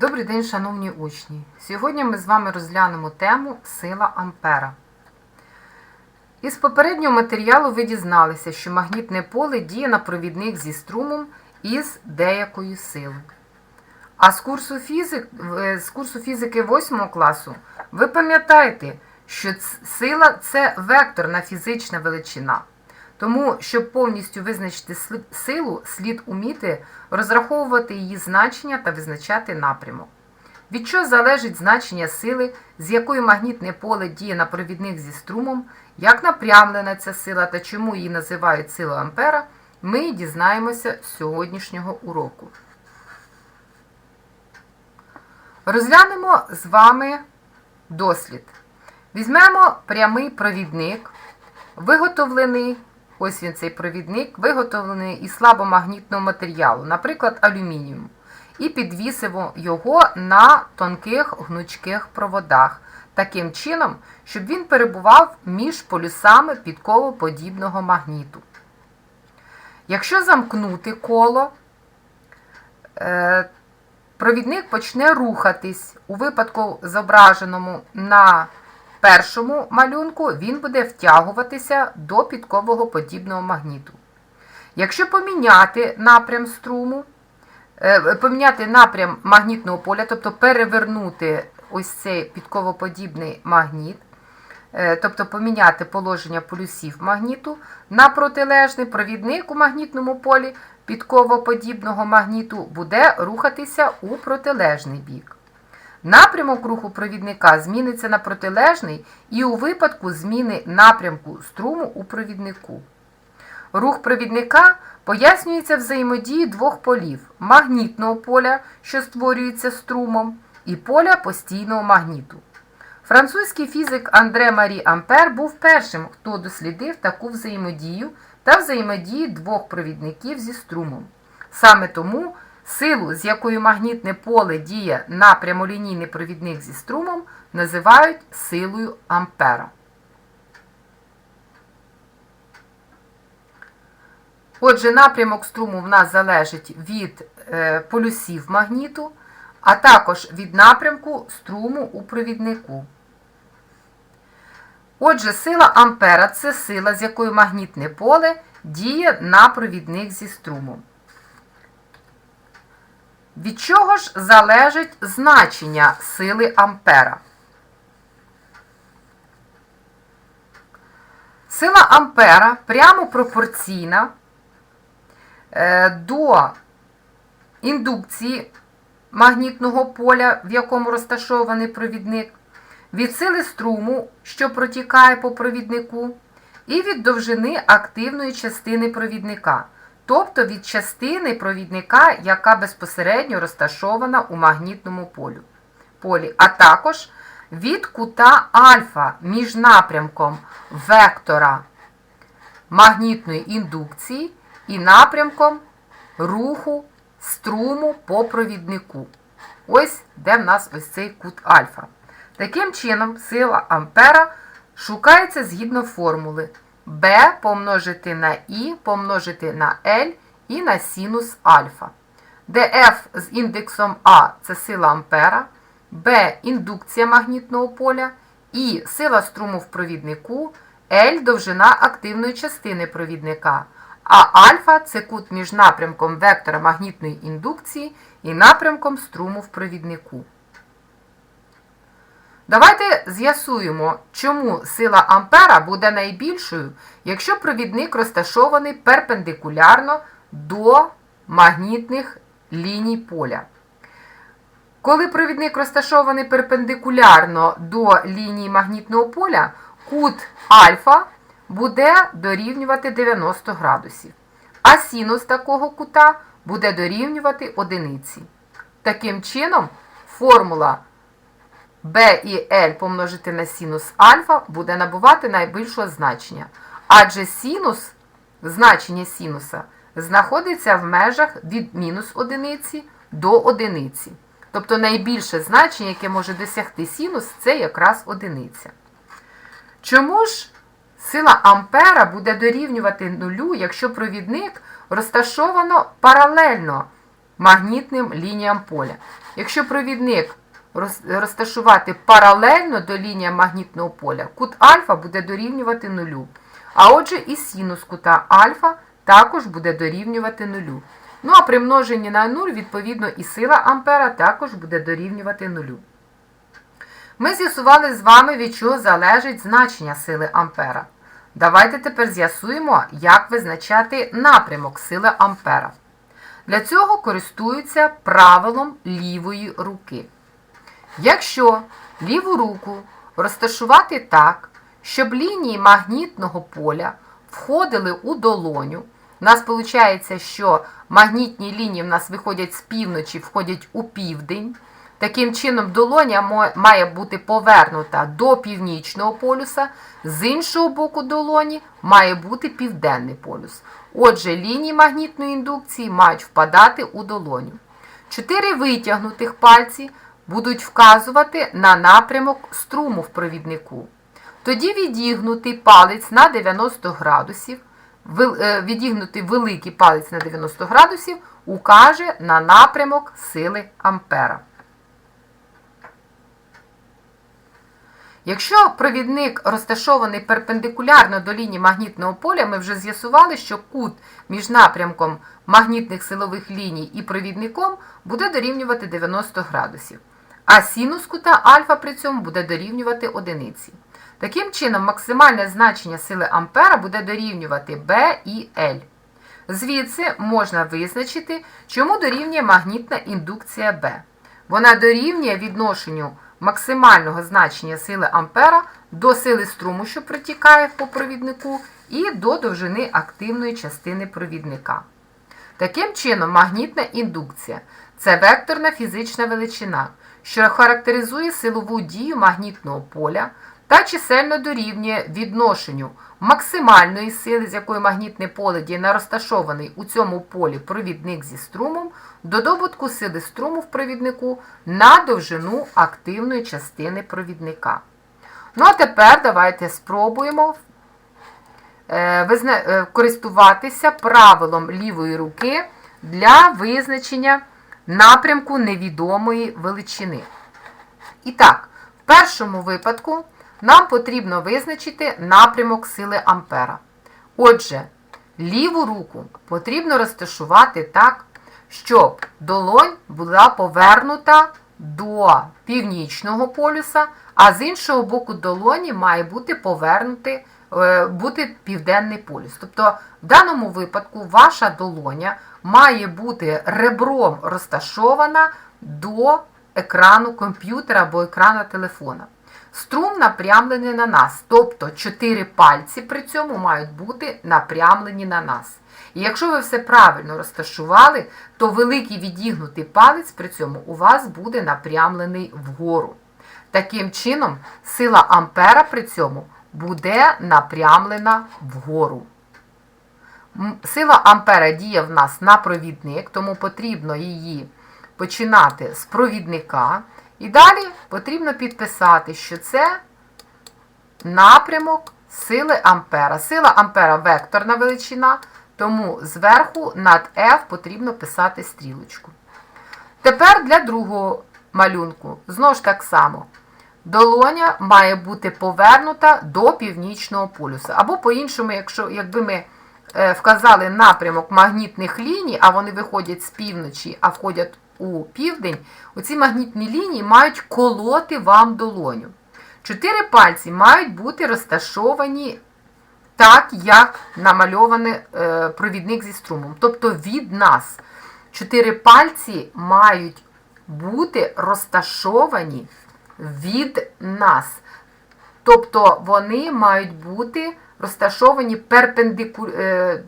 Добрий день, шановні учні! Сьогодні ми з вами розглянемо тему сила Ампера. Із попереднього матеріалу ви дізналися, що магнітне поле діє на провідник зі струмом із деякою силою. А з курсу, фізик, з курсу фізики 8 класу ви пам'ятаєте, що сила це векторна фізична величина. Тому, щоб повністю визначити силу, слід уміти розраховувати її значення та визначати напрямок. Від чого залежить значення сили, з якою магнітне поле діє на провідник зі струмом, як напрямлена ця сила та чому її називають силою Ампера, ми дізнаємося з сьогоднішнього уроку. Розглянемо з вами дослід. Візьмемо прямий провідник, виготовлений, ось він цей провідник, виготовлений із слабомагнітного матеріалу, наприклад, алюмініуму, і підвісимо його на тонких гнучких проводах, таким чином, щоб він перебував між полюсами підковоподібного магніту. Якщо замкнути коло, е, провідник почне рухатись. У випадку, зображеному на першому малюнку, він буде втягуватися до підкового подібного магніту. Якщо поміняти напрям струму, е, поміняти напрям магнітного поля, тобто перевернути ось цей підковоподібний магніт, е, тобто поміняти положення полюсів магніту на протилежний провідник у магнітному полі підковоподібного магніту буде рухатися у протилежний бік. Напрямок руху провідника зміниться на протилежний і у випадку зміни напрямку струму у провіднику. Рух провідника пояснюється взаємодією двох полів магнітного поля, що створюється струмом, і поля постійного магніту. Французький фізик Андре Марі Ампер був першим, хто дослідив таку взаємодію та взаємодію двох провідників зі струмом. Саме тому силу, з якою магнітне поле діє на прямолінійний провідник зі струмом, називають силою Ампера. Отже, напрямок струму в нас залежить від е, полюсів магніту, а також від напрямку струму у провіднику. Отже, сила Ампера це сила, з якою магнітне поле діє на провідник зі струмом. Від чого ж залежить значення сили Ампера? Сила Ампера прямо пропорційна е, до індукції магнітного поля, в якому розташований провідник, від сили струму, що протікає по провіднику, і від довжини активної частини провідника, тобто від частини провідника, яка безпосередньо розташована у магнітному полю, полі, а також від кута альфа між напрямком вектора магнітної індукції і напрямком руху струму по провіднику. Ось де в нас ось цей кут альфа. Таким чином, сила Ампера шукається згідно формули B помножити на І помножити на L і на синус альфа, де F з індексом А це сила Ампера, B індукція магнітного поля, І сила струму в провіднику, L довжина активної частини провідника, а альфа це кут між напрямком вектора магнітної індукції і напрямком струму в провіднику. Давайте з'ясуємо, чому сила Ампера буде найбільшою, якщо провідник розташований перпендикулярно до магнітних ліній поля. Коли провідник розташований перпендикулярно до лінії магнітного поля, кут альфа буде дорівнювати 90 градусів, а синус такого кута буде дорівнювати одиниці. Таким чином, формула b і L помножити на синус альфа буде набувати найбільшого значення. Адже синус, значення синуса знаходиться в межах від мінус одиниці до одиниці. Тобто найбільше значення, яке може досягти синус, це якраз одиниця. Чому ж сила Ампера буде дорівнювати нулю, якщо провідник розташовано паралельно магнітним лініям поля. Якщо провідник розташувати паралельно до лінії магнітного поля, кут альфа буде дорівнювати нулю. А отже, і синус кута альфа також буде дорівнювати нулю. Ну а при множенні на 0, відповідно, і сила ампера також буде дорівнювати нулю. Ми з'ясували з вами, від чого залежить значення сили ампера. Давайте тепер з'ясуємо, як визначати напрямок сили ампера. Для цього користуються правилом лівої руки. Якщо ліву руку розташувати так, щоб лінії магнітного поля входили у долоню, у нас виходить, що магнітні лінії в нас виходять з півночі, входять у південь. Таким чином, долоня має бути повернута до північного полюса, з іншого боку долоні має бути південний полюс. Отже, лінії магнітної індукції мають впадати у долоню. Чотири витягнутих пальці будуть вказувати на напрямок струму в провіднику. Тоді відігнутий палець на 90 градусів, е, відігнутий великий палець на 90 градусів укаже на напрямок сили ампера. Якщо провідник розташований перпендикулярно до лінії магнітного поля, ми вже з'ясували, що кут між напрямком магнітних силових ліній і провідником буде дорівнювати 90 градусів, а синус кута альфа при цьому буде дорівнювати одиниці. Таким чином, максимальне значення сили ампера буде дорівнювати B і L. Звідси можна визначити, чому дорівнює магнітна індукція B. Вона дорівнює відношенню максимального значення сили ампера до сили струму, що протікає по провіднику, і до довжини активної частини провідника. Таким чином, магнітна індукція це векторна фізична величина, що характеризує силову дію магнітного поля та чисельно дорівнює відношенню максимальної сили, з якої магнітне поле є розташований у цьому полі провідник зі струмом, до добутку сили струму в провіднику на довжину активної частини провідника. Ну а тепер давайте спробуємо е, е, користуватися правилом лівої руки для визначення напрямку невідомої величини. І так, в першому випадку нам потрібно визначити напрямок сили ампера. Отже, ліву руку потрібно розташувати так, щоб долонь була повернута до північного полюса, а з іншого боку долоні має бути повернути е, бути південний полюс. Тобто, в даному випадку ваша долоня має бути ребром розташована до екрану комп'ютера або екрана телефона. Струм напрямлений на нас, тобто чотири пальці при цьому мають бути напрямлені на нас. І якщо ви все правильно розташували, то великий відігнутий палець при цьому у вас буде напрямлений вгору. Таким чином, сила ампера при цьому буде напрямлена вгору. Сила ампера діє в нас на провідник, тому потрібно її починати з провідника. І далі потрібно підписати, що це напрямок сили ампера. Сила ампера векторна величина, тому зверху над F потрібно писати стрілочку. Тепер для другого малюнку. Знову ж так само. Долоня має бути повернута до північного полюса. Або по-іншому, якщо, якби ми вказали напрямок магнітних ліній, а вони виходять з півночі, а входять у південь, оці магнітні лінії мають колоти вам долоню. Чотири пальці мають бути розташовані так, як намальований е, провідник зі струмом. Тобто від нас. Чотири пальці мають бути розташовані від нас. Тобто вони мають бути розташовані перпендику... е,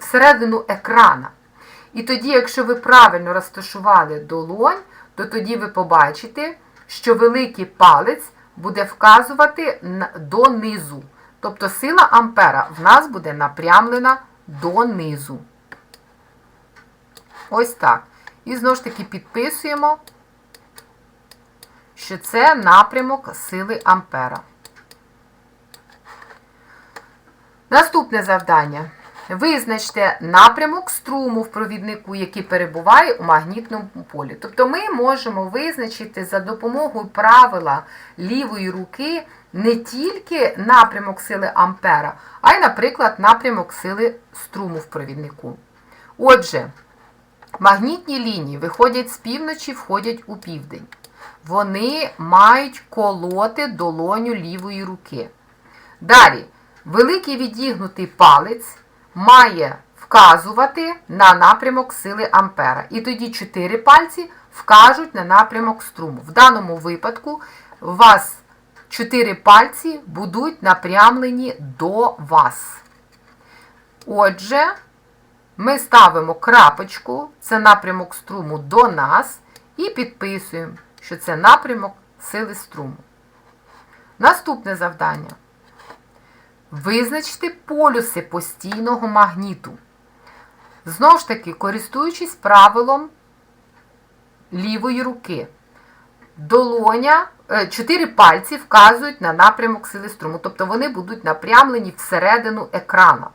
всередину екрана. І тоді, якщо ви правильно розташували долонь, то тоді ви побачите, що великий палець буде вказувати донизу. Тобто сила ампера в нас буде напрямлена донизу. Ось так. І знову ж таки підписуємо, що це напрямок сили ампера. Наступне завдання. Визначте напрямок струму в провіднику, який перебуває у магнітному полі. Тобто ми можемо визначити за допомогою правила лівої руки не тільки напрямок сили Ампера, а й, наприклад, напрямок сили струму в провіднику. Отже, магнітні лінії виходять з півночі, входять у південь. Вони мають колоти долоню лівої руки. Далі, великий відігнутий палець має вказувати на напрямок сили Ампера. І тоді чотири пальці вкажуть на напрямок струму. В даному випадку у вас чотири пальці будуть напрямлені до вас. Отже, ми ставимо крапочку, це напрямок струму до нас, і підписуємо, що це напрямок сили струму. Наступне завдання. Визначте полюси постійного магніту. Знову ж таки, користуючись правилом лівої руки. Долоня, е, чотири пальці вказують на напрямок сили струму, тобто вони будуть напрямлені всередину екрана.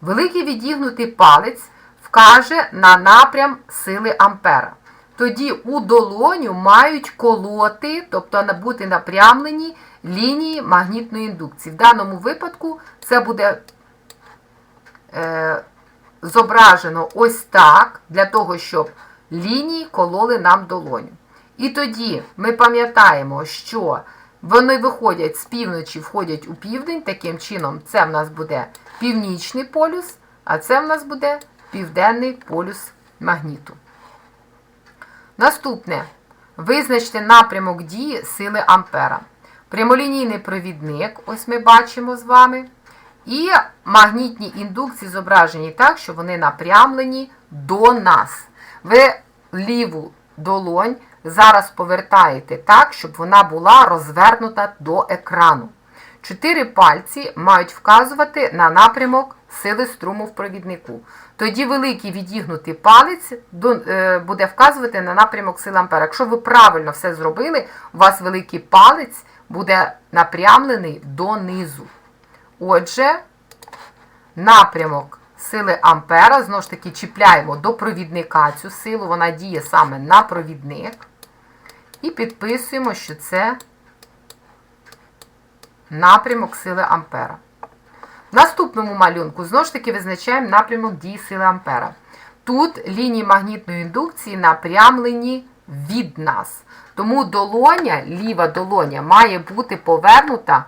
Великий відігнутий палець вкаже на напрям сили Ампера. Тоді у долоню мають колоти, тобто бути напрямлені лінії магнітної індукції. В даному випадку це буде е, зображено ось так, для того, щоб лінії кололи нам долоню. І тоді ми пам'ятаємо, що вони виходять з півночі, входять у південь. Таким чином, це в нас буде північний полюс, а це в нас буде південний полюс магніту. Наступне. Визначте напрямок дії сили Ампера. Прямолінійний провідник, ось ми бачимо з вами. І магнітні індукції зображені так, що вони напрямлені до нас. Ви ліву долонь зараз повертаєте так, щоб вона була розвернута до екрану. Чотири пальці мають вказувати на напрямок сили струму в провіднику. Тоді великий відігнутий палець буде вказувати на напрямок сили Ампера. Якщо ви правильно все зробили, у вас великий палець буде напрямлений донизу. Отже, напрямок сили Ампера, знову ж таки, чіпляємо до провідника цю силу, вона діє саме на провідник. І підписуємо, що це напрямок сили Ампера. В наступному малюнку, знову ж таки, визначаємо напрямок дії сили Ампера. Тут лінії магнітної індукції напрямлені від нас. Тому долоня, ліва долоня, має бути повернута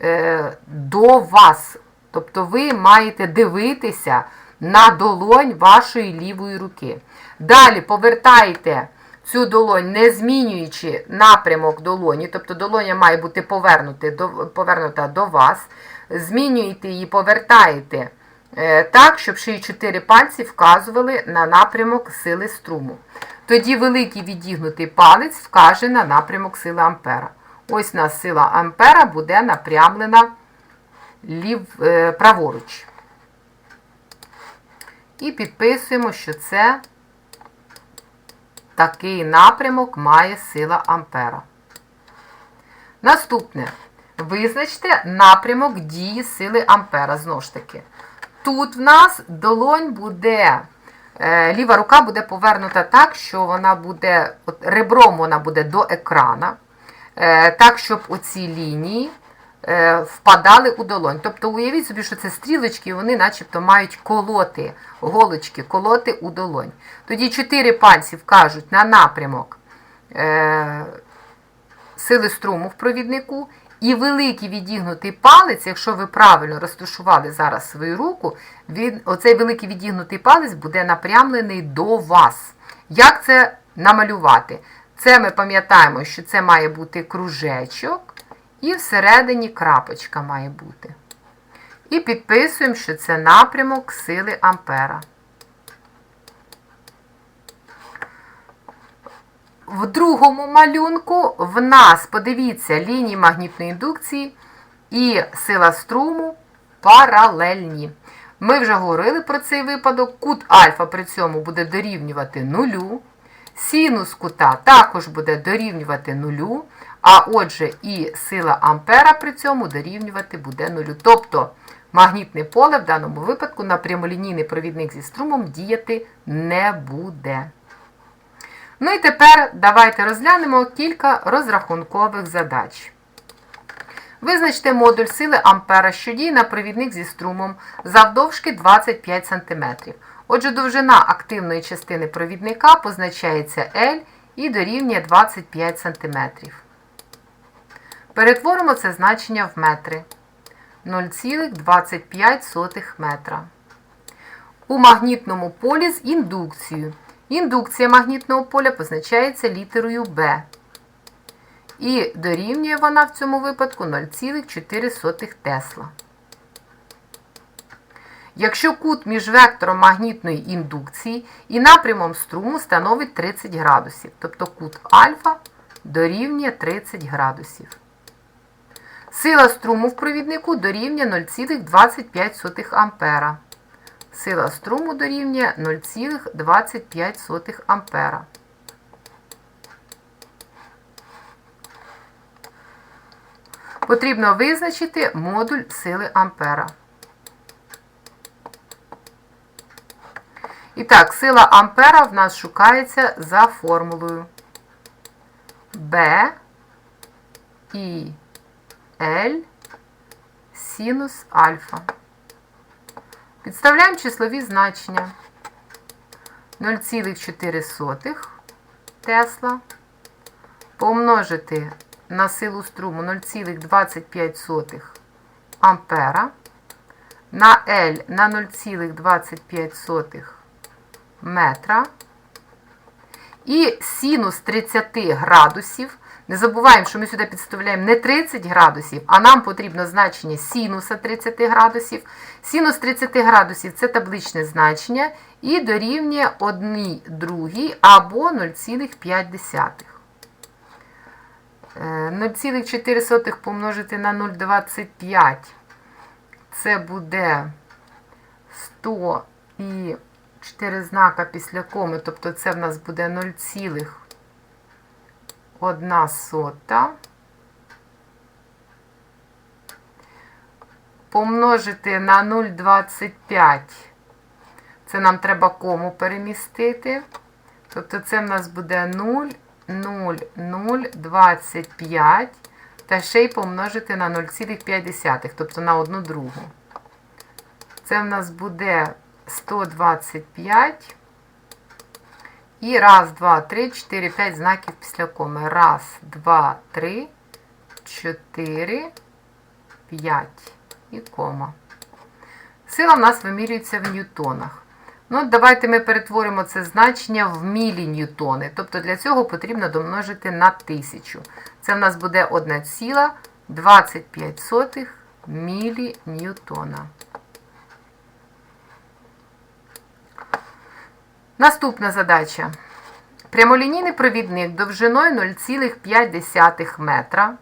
е, до вас. Тобто ви маєте дивитися на долонь вашої лівої руки. Далі повертаєте цю долонь, не змінюючи напрямок долоні, тобто долоня має бути повернута до, повернута до вас. Змінюєте її, повертаєте е, так, щоб ще й чотири пальці вказували на напрямок сили струму. Тоді великий відігнутий палець вкаже на напрямок сили Ампера. Ось у нас сила Ампера буде напрямлена лів, е, праворуч. І підписуємо, що це такий напрямок має сила Ампера. Наступне. Визначте напрямок дії сили Ампера. Знову ж таки. Тут в нас долонь буде, ліва рука буде повернута так, що вона буде, от ребром вона буде до екрана, е, так, щоб оці лінії е, впадали у долонь. Тобто уявіть собі, що це стрілочки, вони начебто мають колоти, голочки, колоти у долонь. Тоді чотири пальці вкажуть на напрямок сили струму в провіднику. І великий відігнутий палець, якщо ви правильно розташували зараз свою руку, він, оцей великий відігнутий палець буде напрямлений до вас. Як це намалювати? Це ми пам'ятаємо, що це має бути кружечок, і всередині крапочка має бути. І підписуємо, що це напрямок сили Ампера. В другому малюнку в нас, подивіться, лінії магнітної індукції і сила струму паралельні. Ми вже говорили про цей випадок. Кут альфа при цьому буде дорівнювати нулю. Синус кута також буде дорівнювати нулю. А отже, і сила Ампера при цьому дорівнювати буде нулю. Тобто магнітне поле в даному випадку на прямолінійний провідник зі струмом діяти не буде. Ну і тепер давайте розглянемо кілька розрахункових задач. Визначте модуль сили Ампера, що діє на провідник зі струмом завдовжки 25 см. Отже, довжина активної частини провідника позначається L і дорівнює 25 см. Перетворимо це значення в метри. 0,25 метра. У магнітному полі з індукцією. Індукція магнітного поля позначається літерою B. І дорівнює вона в цьому випадку 0,4 Тесла. Якщо кут між вектором магнітної індукції і напрямом струму становить 30 градусів, тобто кут альфа дорівнює 30 градусів. Сила струму в провіднику дорівнює 0,25 ампера. Сила струму дорівнює 0,25 ампера. Потрібно визначити модуль сили ампера. І так, сила ампера в нас шукається за формулою B і L синус альфа. Підставляємо числові значення. 0,4 Тесла. Помножити на силу струму 0,25 ампера. На L на 0,25 метра. І синус 30 градусів. Не забуваємо, що ми сюди підставляємо не 30 градусів, а нам потрібно значення синуса 30 градусів. Синус 30 градусів це табличне значення і дорівнює 1 другій або 0,5. 0,4 помножити на 0,25. Це буде 100 і 4 знака після коми, тобто це в нас буде 0,1 сота. Помножити на 0,25. Це нам треба кому перемістити. Тобто це в нас буде 0. 0,025 та ще й помножити на 0,5, тобто на 1 другу. Це в нас буде 125. І раз, два, три, 4, 5 знаків після коми. Раз, два, три, 4, 5 і кома. Сила в нас вимірюється в ньютонах. Ну, Давайте ми перетворимо це значення в міліньютони. Тобто для цього потрібно домножити на 1000. Це в нас буде 1,25 міліньютона. Наступна задача. Прямолінійний провідник довжиною 0,5 метра.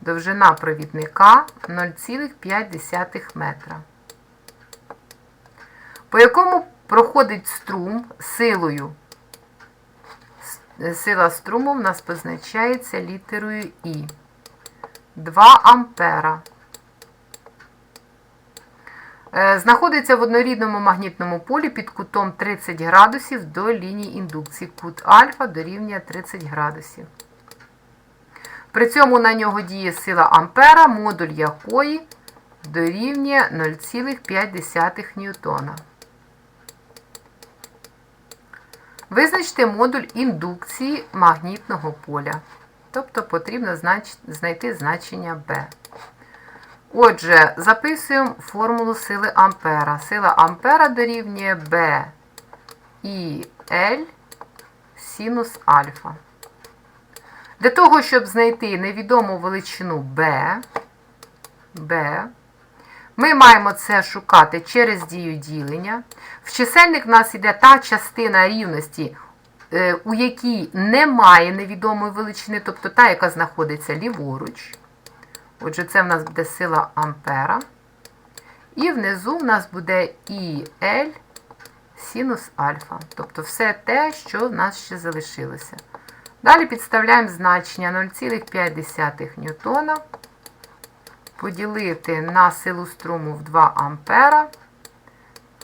Довжина провідника 0,5 метра. По якому проходить струм силою. Сила струму в нас позначається літерою І. 2 ампера. Знаходиться в однорідному магнітному полі під кутом 30 градусів до лінії індукції. Кут альфа дорівнює 30 градусів. При цьому на нього діє сила ампера, модуль якої дорівнює 0,5 ньютона. Визначте модуль індукції магнітного поля. Тобто потрібно знайти значення B. Отже, записуємо формулу сили Ампера. Сила Ампера дорівнює B і L синус альфа. Для того, щоб знайти невідому величину B, B, ми маємо це шукати через дію ділення. В чисельник в нас йде та частина рівності, у якій немає невідомої величини, тобто та, яка знаходиться ліворуч. Отже, це в нас буде сила Ампера. І внизу в нас буде ІЛ синус альфа. Тобто все те, що в нас ще залишилося. Далі підставляємо значення 0,5 ньютона поділити на силу струму в 2 ампера.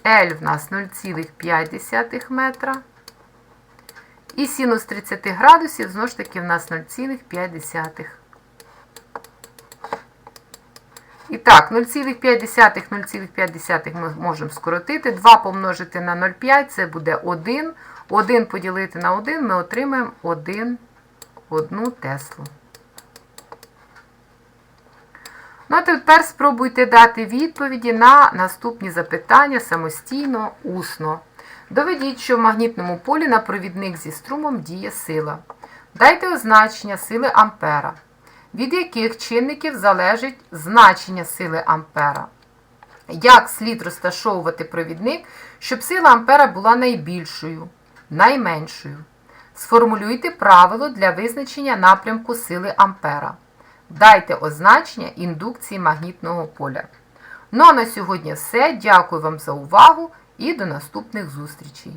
L в нас 0,5 метра. І синус 30 градусів, знову ж таки, в нас 0,5. І так, 0,5, 0,5 ми можемо скоротити. 2 помножити на 0,5 це буде 1. 1 поділити на 1 ми отримаємо 1, 1 Теслу. Ну, а тепер спробуйте дати відповіді на наступні запитання самостійно, усно. Доведіть, що в магнітному полі на провідник зі струмом діє сила. Дайте означення сили Ампера. Від яких чинників залежить значення сили Ампера? Як слід розташовувати провідник, щоб сила Ампера була найбільшою, найменшою? Сформулюйте правило для визначення напрямку сили Ампера. Дайте означення індукції магнітного поля. Ну а на сьогодні все. Дякую вам за увагу і до наступних зустрічей!